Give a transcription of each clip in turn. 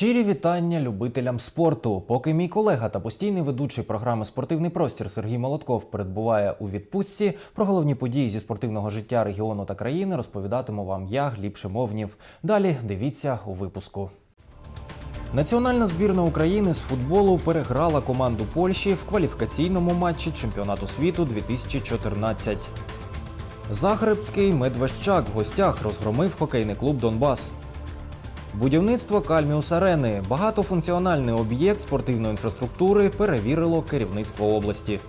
Щирі вітання любителям спорту. Поки мій колега та постійний ведучий програми Спортивний простір Сергій Молотков перебуває у відпустці, про головні події зі спортивного життя регіону та країни розповідатиму вам я, Гліб Шимовнів. Далі дивіться у випуску. Національна збірна України з футболу переграла команду Польщі в кваліфікаційному матчі чемпіонату світу 2014. Загребський Медвещак в гостях розгромив хокейний клуб Донбас. Будівництво Кальміус Арени багатофункціональний об'єкт спортивної інфраструктури перевірило керівництво області.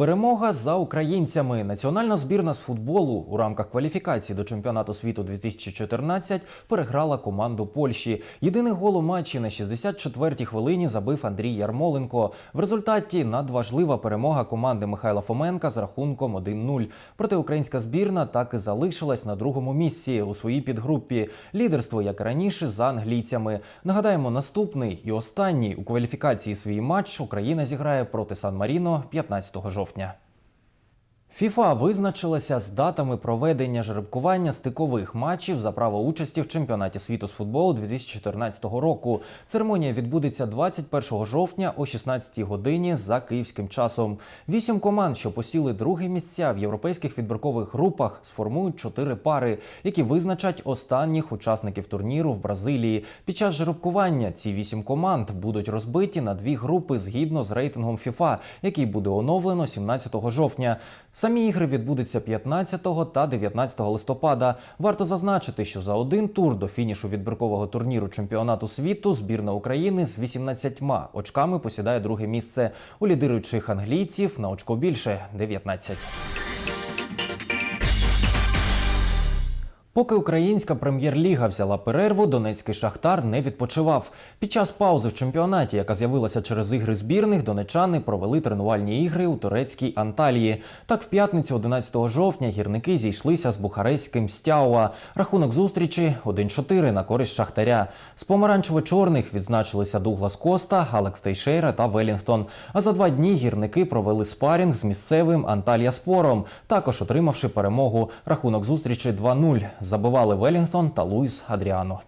Перемога за українцями. Національна збірна з футболу у рамках кваліфікації до чемпіонату світу 2014 переграла команду Польщі. Єдиний гол у матчі на 64-й хвилині забив Андрій Ярмоленко. В результаті надважлива перемога команди Михайла Фоменка з рахунком 1-0. Проте українська збірна так і залишилась на другому місці у своїй підгрупі. Лідерство, як раніше, за англійцями. Нагадаємо, наступний і останній у кваліфікації свій матч Україна зіграє проти Сан-Маріно 15 жовтня. dosłownie. ФІФА визначилася з датами проведення жеребкування стикових матчів за право участі в чемпіонаті світу з футболу 2014 року. Церемонія відбудеться 21 жовтня о 16 годині за київським часом. Вісім команд, що посіли друге місця в європейських відбіркових групах, сформують чотири пари, які визначать останніх учасників турніру в Бразилії. Під час жеребкування ці вісім команд будуть розбиті на дві групи згідно з рейтингом ФІФА, який буде оновлено 17 жовтня. Самі ігри відбудуться 15 та 19 листопада. Варто зазначити, що за один тур до фінішу відбіркового турніру чемпіонату світу збірна України з 18 очками посідає друге місце. У лідируючих англійців на очко більше 19. Поки українська прем'єр-ліга взяла перерву, донецький шахтар не відпочивав. Під час паузи в чемпіонаті, яка з'явилася через ігри збірних, донечани провели тренувальні ігри у турецькій Анталії. Так, в п'ятницю, 11 жовтня, гірники зійшлися з бухарестським Стяуа. Рахунок зустрічі 1-4 на користь шахтаря. З помаранчево-чорних відзначилися Дуглас Коста, Алекс Тейшейра та Велінгтон. А за два дні гірники провели спарінг з місцевим Анталія Спором, також отримавши перемогу. Рахунок зустрічі 2-0. Забивали Велінгтон та Луїс Адріано.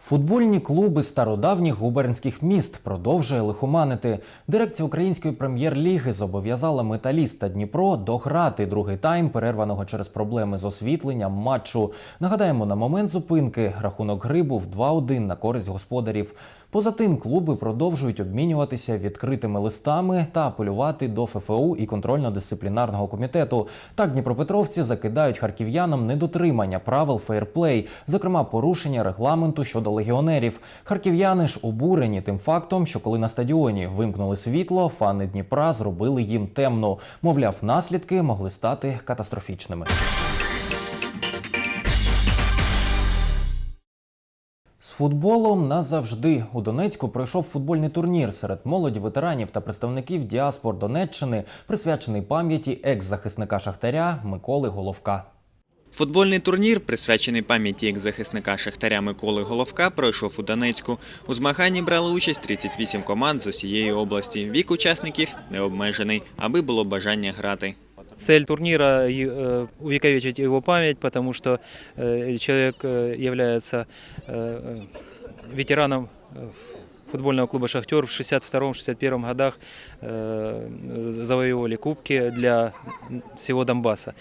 Футбольні клуби стародавніх губернських міст продовжує лихоманити. Дирекція української прем'єр-ліги зобов'язала металіст та Дніпро дограти другий тайм, перерваного через проблеми з освітленням матчу. Нагадаємо, на момент зупинки рахунок гри був 2-1 на користь господарів. Поза тим, клуби продовжують обмінюватися відкритими листами та апелювати до ФФУ і контрольно-дисциплінарного комітету. Так дніпропетровці закидають харків'янам недотримання правил фейрплей, зокрема порушення регламенту щодо легіонерів. Харків'яни ж обурені тим фактом, що коли на стадіоні вимкнули світло, фани Дніпра зробили їм темно. Мовляв, наслідки могли стати катастрофічними. Футболом назавжди у Донецьку пройшов футбольний турнір серед молоді ветеранів та представників діаспор Донеччини, присвячений пам'яті екс-захисника Шахтаря Миколи Головка. Футбольний турнір, присвячений пам'яті екс-захисника Шахтаря Миколи Головка, пройшов у Донецьку. У змаганні брали участь 38 команд з усієї області. Вік учасників не обмежений, аби було бажання грати. Цель турнира э, увековечить его память, потому что э, человек э, является ветераном футбольного клуба «Шахтер» в 62-61 годах завоевывали кубки для всего Донбасса.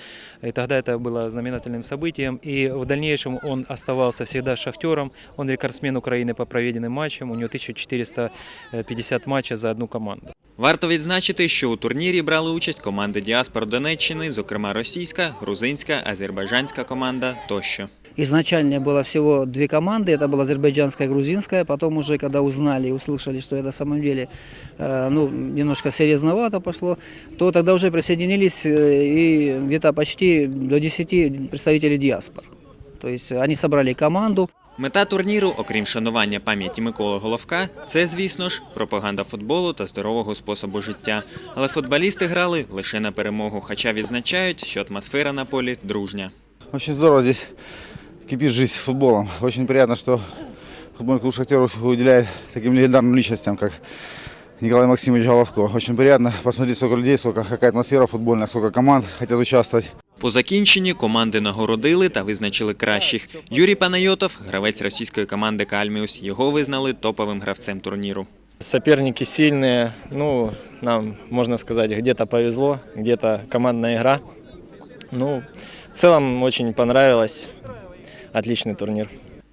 И тогда это было знаменательным событием. И в дальнейшем он оставался всегда «Шахтером». Он рекордсмен Украины по проведенным матчам. У него 1450 матчей за одну команду. Варто відзначити, що у турнірі брали участь команди діаспор Донеччини, зокрема російська, грузинська, азербайджанська команда тощо. Изначально было всего две команды, это была азербайджанская и грузинская, потом уже когда узнали и услышали, что это на самом деле э, ну, немножко серьезновато пошло, то тогда уже присоединились э, и где-то почти до 10 представителей диаспор. То есть они собрали команду, Мета турніру, окрім шанування пам'яті Миколи Головка, це, звісно ж, пропаганда футболу та здорового способу життя. Але футболісти грали лише на перемогу, хоча відзначають, що атмосфера на полі дружня. Очень здорово здесь кипит жизнь футболом. Очень приятно, что футбольный клуб «Шахтер» уделяет таким легендарным личностям, как Николай Максимович Головко. Очень приятно посмотреть, сколько людей, сколько какая атмосфера футбольная, сколько команд хотят участвовать. По закінченні команди нагородили та визначили кращих. Юрій Панайотов – гравець російської команди «Кальміус». Його визнали топовим гравцем турніру. Соперники сильні, ну, нам, можна сказати, где-то повезло, где-то командна гра. Ну, в цілому дуже понравилось. Отличный турнир.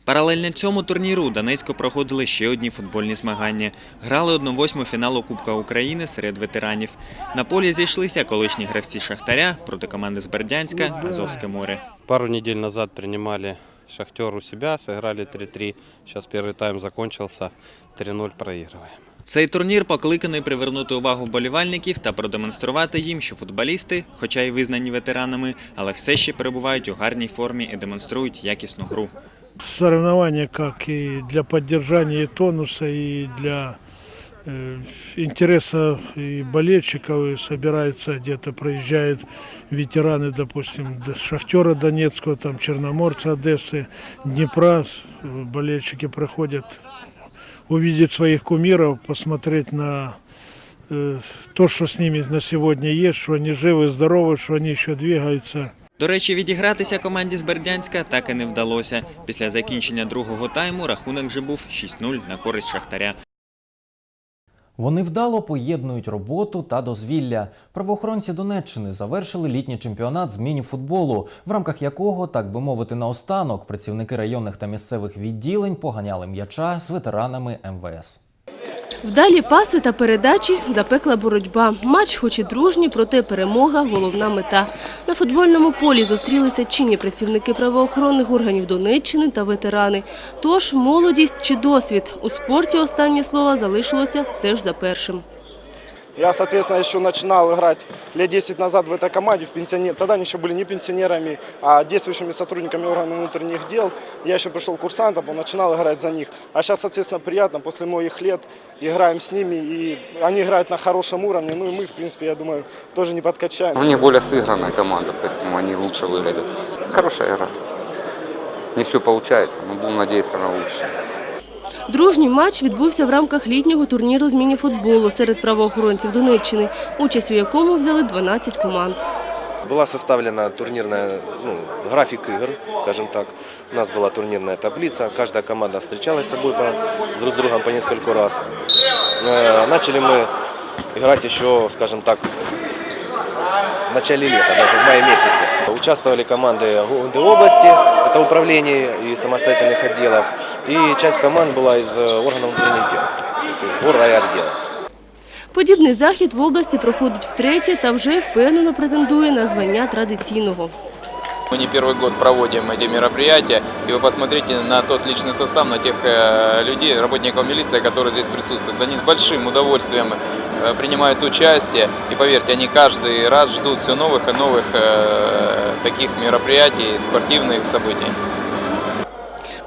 Паралельно цьому турніру у Донецьку проходили ще одні футбольні змагання. Грали 1-8 фіналу Кубка України серед ветеранів. На полі зійшлися колишні гравці Шахтаря проти команди з Бердянська Азовське море. Пару недель назад принимали «Шахтер» у себя, сыграли 3-3. Сейчас первый тайм закончился, 3-0 проигрываем. Цей турнір покликаний привернути увагу вболівальників та продемонструвати їм, що футболісти, хоча й визнані ветеранами, але все ще перебувають у гарній формі і демонструють якісну гру. соревнования как и для поддержания тонуса, и для э, интереса и болельщиков, и собираются где-то, проезжают ветераны, допустим, Д- Шахтера Донецкого, там Черноморца Одессы, Днепра, э, болельщики приходят увидеть своих кумиров, посмотреть на э, то, что с ними на сегодня есть, что они живы, здоровы, что они еще двигаются. До речі, відігратися команді з Бердянська так і не вдалося. Після закінчення другого тайму рахунок вже був 6-0 на користь Шахтаря. Вони вдало поєднують роботу та дозвілля. Правоохоронці Донеччини завершили літній чемпіонат з міні-футболу, в рамках якого, так би мовити, наостанок працівники районних та місцевих відділень поганяли м'яча з ветеранами МВС. Вдалі паси та передачі, запекла боротьба. Матч хоч і дружній, проте перемога – головна мета. На футбольному полі зустрілися чинні працівники правоохоронних органів Донеччини та ветерани. Тож молодість чи досвід? У спорті останнє слово залишилося все ж за першим. Я, соответственно, еще начинал играть лет 10 назад в этой команде. В пенсионер... Тогда они еще были не пенсионерами, а действующими сотрудниками органов внутренних дел. Я еще пришел курсантом, начинал играть за них. А сейчас, соответственно, приятно, после многих лет играем с ними, и они играют на хорошем уровне. Ну и мы, в принципе, я думаю, тоже не подкачаем. У них более сыгранная команда, поэтому они лучше выглядят. Хорошая игра. Не все получается, но будем надеяться на лучшее. Дружній матч відбувся в рамках літнього турніру з міні-футболу серед правоохоронців Донеччини, участь у якому взяли 12 команд. Была составлена турнирная, ну, график игр, скажем так. У нас была турнирная таблица, каждая команда встречалась с собой по, друг с другом по нескольку раз. Э, начали мы играть еще, скажем так, в начале лета, даже в мае месяце. Участвовали команды ГУНД области, это управление и самостоятельных отделов, и часть команд была из э, органов внутренних дел, то есть из гор райотдела. Подібний захід в області проходить втретє та вже впевнено претендує на звання традиційного. Мы не первый год проводим эти мероприятия, и вы посмотрите на тот личный состав, на тех э, людей, работников милиции, которые здесь присутствуют. Они с большим удовольствием э, принимают участие, и поверьте, они каждый раз ждут все новых и новых э, таких мероприятий, спортивных событий.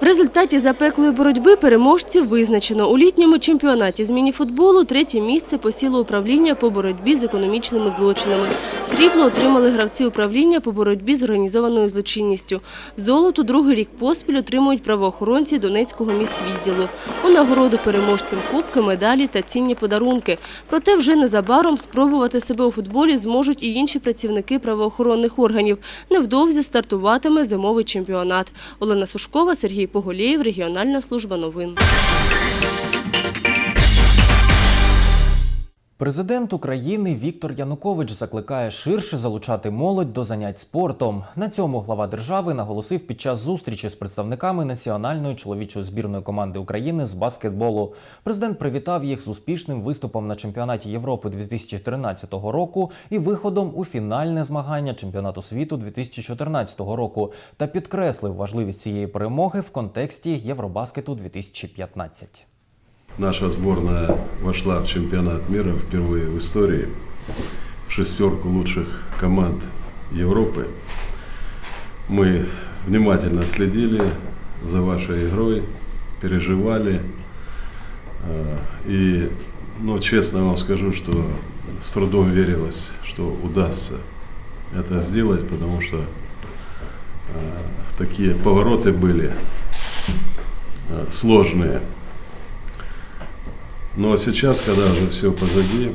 В результаті запеклої боротьби переможців визначено. У літньому чемпіонаті з мініфутболу третє місце посіло управління по боротьбі з економічними злочинами. Срібло отримали гравці управління по боротьбі з організованою злочинністю. Золото другий рік поспіль отримують правоохоронці Донецького міськвідділу. У нагороду переможцям кубки, медалі та цінні подарунки. Проте вже незабаром спробувати себе у футболі зможуть і інші працівники правоохоронних органів. Невдовзі стартуватиме зимовий чемпіонат. Олена Сушкова, Сергій Поголєєв, Регіональна служба новин. Президент України Віктор Янукович закликає ширше залучати молодь до занять спортом. На цьому глава держави наголосив під час зустрічі з представниками національної чоловічої збірної команди України з баскетболу. Президент привітав їх з успішним виступом на чемпіонаті Європи 2013 року і виходом у фінальне змагання чемпіонату світу 2014 року та підкреслив важливість цієї перемоги в контексті Євробаскету 2015. Наша сборная вошла в чемпионат мира впервые в истории в шестерку лучших команд Европы. Мы внимательно следили за вашей игрой, переживали. Э, И, ну, честно вам скажу, что с трудом верилось, что удастся это сделать, потому что э, такие повороты были э, сложные. Но сейчас, когда уже все позади,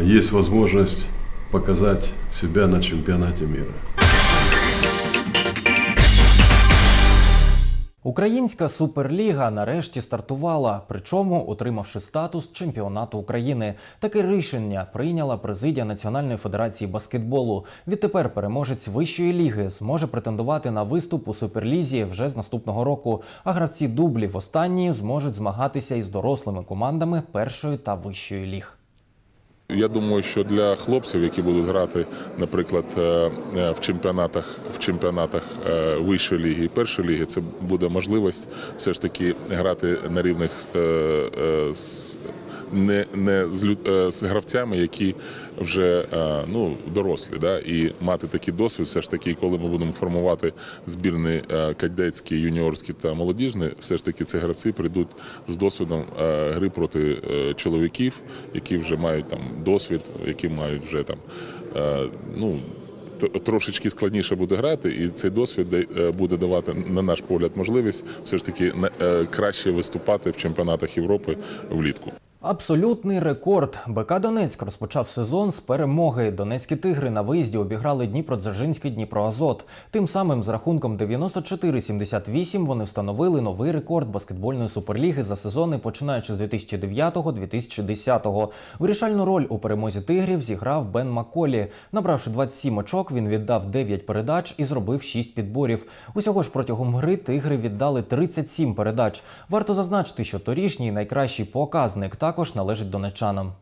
есть возможность показать себя на чемпионате мира. Українська суперліга нарешті стартувала, причому отримавши статус чемпіонату України. Таке рішення прийняла президія Національної федерації баскетболу. Відтепер переможець вищої ліги зможе претендувати на виступ у суперлізі вже з наступного року. А гравці дублів останньої зможуть змагатися із дорослими командами першої та вищої ліг. Я думаю, що для хлопців, які будуть грати, наприклад, е, е, в чемпіонатах в чемпіонатах е, вищої ліги і першої ліги, це буде можливість все ж таки грати на рівних не, не з, з гравцями, які вже ну, дорослі, да? і мати такий досвід, все ж таки, коли ми будемо формувати збірні кадетські, юніорські та молодіжні, все ж таки ці гравці прийдуть з досвідом гри проти чоловіків, які вже мають там досвід, які мають вже там е, ну. Трошечки складніше буде грати, і цей досвід е, буде давати, на наш погляд, можливість все ж таки е, краще виступати в чемпіонатах Європи влітку. Абсолютний рекорд. БК Донецьк розпочав сезон з перемоги. Донецькі тигри на виїзді обіграли Дніпродзержинський Дніпроазот. Тим самим з рахунком 94-78 вони встановили новий рекорд баскетбольної суперліги за сезони, починаючи з 2009-2010. Вирішальну роль у перемозі тигрів зіграв Бен Маколі. Набравши 27 очок, він віддав 9 передач і зробив 6 підборів. Усього ж протягом гри тигри віддали 37 передач. Варто зазначити, що торішній найкращий показник також належить донечанам.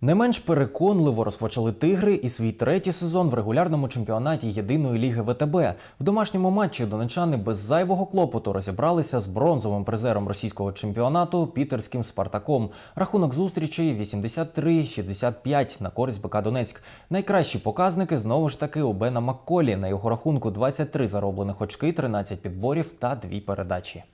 Не менш переконливо розпочали тигри і свій третій сезон в регулярному чемпіонаті єдиної ліги ВТБ. В домашньому матчі донечани без зайвого клопоту розібралися з бронзовим призером російського чемпіонату пітерським Спартаком. Рахунок зустрічі 83-65 на користь БК Донецьк. Найкращі показники знову ж таки у Бена Макколі. На його рахунку 23 зароблених очки, 13 підборів та 2 передачі.